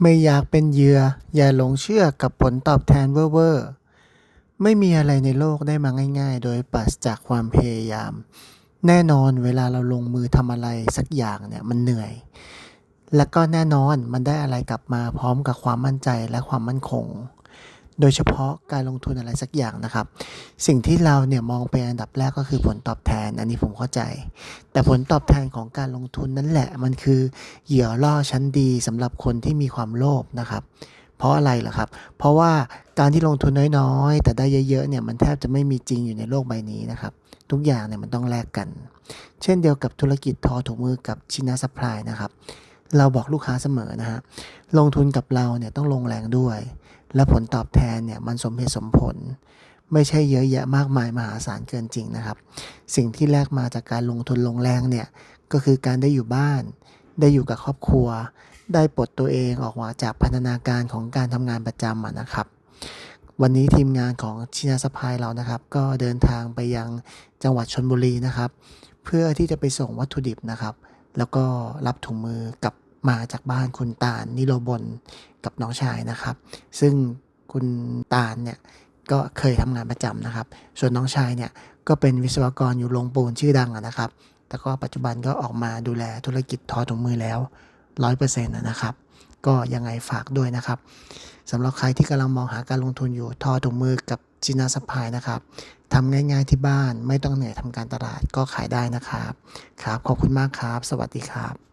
ไม่อยากเป็นเหยื่อ อย่าหลงเชื่อกับผลตอบแทนเว่อร์ ไม่มีอะไรในโลกได้มาง่าย ๆ โดยปราศจากความพยายาม แน่นอนเวลาเราลงมือทำอะไรสักอย่างเนี่ยมันเหนื่อย แล้วก็แน่นอนมันได้อะไรกลับมาพร้อมกับความมั่นใจและความมั่นคง โดยเฉพาะการลงทุนอะไรสักอย่างนะครับ สิ่งที่เราเนี่ยมองไปอันดับแรกก็คือผลตอบแทน อันนี้ผมเข้าใจ แต่ผลตอบแทนของการลงทุนนั่นแหละ มันคือเหยื่อล่อชั้นดีสำหรับคนที่มีความโลภนะครับ เพราะอะไรล่ะครับ เพราะว่าการที่ลงทุนน้อยๆ แต่ได้เยอะๆเนี่ยมันแทบจะไม่มีจริงอยู่ในโลกใบนี้นะครับ ทุกอย่างเนี่ยมันต้องแลกกัน เช่นเดียวกับธุรกิจทอถุงมือกับชินาซัพพลายนะครับ เราบอกลูกค้าเสมอนะฮะ ลงทุนกับเราเนี่ยต้องลงแรงด้วย และผลตอบแทนเนี่ยมันสมเหตุสมผล ไม่ใช่เยอะแยะมากมายมหาศาลเกินจริงนะครับ สิ่งที่แลกมาจากการลงทุนลงแรงเนี่ยก็คือการได้อยู่บ้าน ได้อยู่กับครอบครัว ได้ปลดตัวเองออกมาจากพันธนาการของการทำงานประจำะนะครับ วันนี้ทีมงานของชินาสพายเรานะครับ ก็เดินทางไปยังจังหวัดชนบุรีนะครับ เพื่อที่จะไปส่งวัตถุดิบนะครับ แล้วก็รับถุงมือกลับมาจากบ้านคุณตาลนิโรบลกับน้องชายนะครับ ซึ่งคุณตาลเนี่ยก็เคยทำงานประจำนะครับ ส่วนน้องชายเนี่ยก็เป็นวิศวกรอยู่โรงปูนชื่อดังนะครับ แต่ก็ปัจจุบันก็ออกมาดูแลธุรกิจทอถุงมือแล้วร้อยเปอร์เซ็นต์นะครับ ก็ยังไงฝากด้วยนะครับสำหรับใครที่กำลังมองหาการลงทุนอยู่ทอถุงมือกับ จินาสพายนะครับทำง่ายๆที่บ้านไม่ต้องเหนื่อยทำการตลาดก็ขายได้นะครับ ครับ ขอบคุณมากครับ สวัสดีครับ